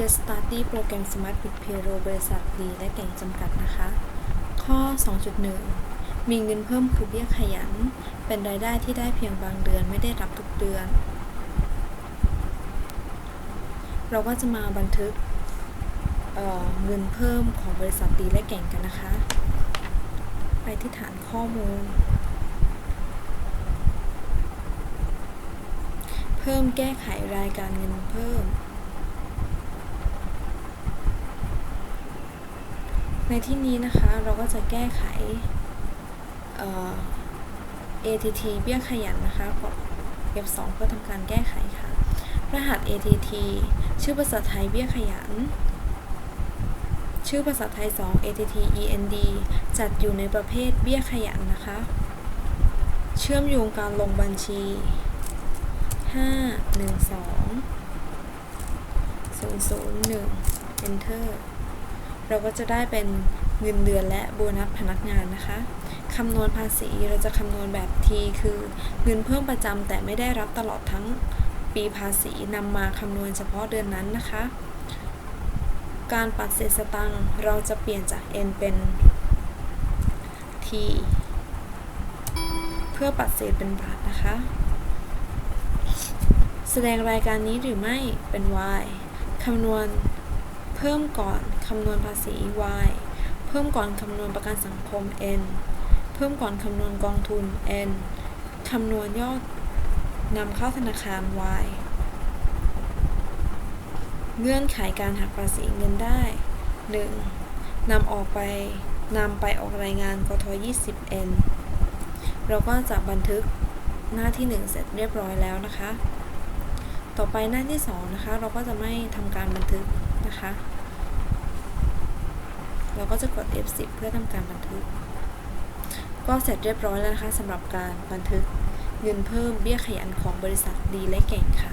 Case Study โปรแกรม Smart Bit Payroll บริษัทดีและเก่งจำกัดนะคะ ข้อ 2.1 มีเงินเพิ่มคือเบี้ยขยัน เป็นรายได้ที่ได้เพียงบางเดือนไม่ได้รับทุกเดือน เราก็จะมาบันทึกเเงินเพิ่มของบริษัทดีและเก่งกันนะคะ ไปที่ฐานข้อมูลเพิ่มแก้ไขรายการเงินเพิ่ม ในที่นี้นะคะเราก็จะแก้ไข ATT เบี้ยขยันนะคะกด F2 เพื่อทำการแก้ไขค่ะ รหัส ATT ชื่อภาษาไทยเบี้ยขยัน ชื่อภาษาไทย 2 ATT END จัดอยู่ในประเภทเบี้ยขยันนะคะ เชื่อมโยงการลงบัญชี 5 1 2 0 0 1 Enter เราก็จะได้เป็นเงินเดือนและโบนัสพนักงานนะคะคำนวณภาษีเราจะคำนวณแบบ T คือเงินเพิ่มประจำแต่ไม่ได้รับตลอดทั้งปีภาษีนำมาคำนวณเฉพาะเดือนนั้นนะคะ การปัดเศษสตังค์เราจะเปลี่ยนจาก N เป็น T เพื่อปัดเศษเป็นบาทนะคะ แสดงรายการนี้หรือไม่เป็น Y คำนวณ เพิ่มก่อนคำนวณภาษี Y เพิ่มก่อนคำนวณประกันสังคม N เพิ่มก่อนคำนวณกองทุน N คำนวณยอดนำเข้าธนาคาร Y เงื่อนไขการหักภาษีเงินได้ 1. นำออกไปนำไปออกรายงานกท 20N เราก็จะบันทึกหน้าที่ 1 เสร็จเรียบร้อยแล้วนะคะ ต่อไปหน้าที่2นะคะเราก็จะไม่ทำการบันทึกนะคะ เราก็จะกด F10 เพื่อทำการบันทึก ก็เสร็จเรียบร้อยแล้วนะคะสำหรับการบันทึกเงินเพิ่มเบี้ยขยันของบริษัทดีและเก่งค่ะ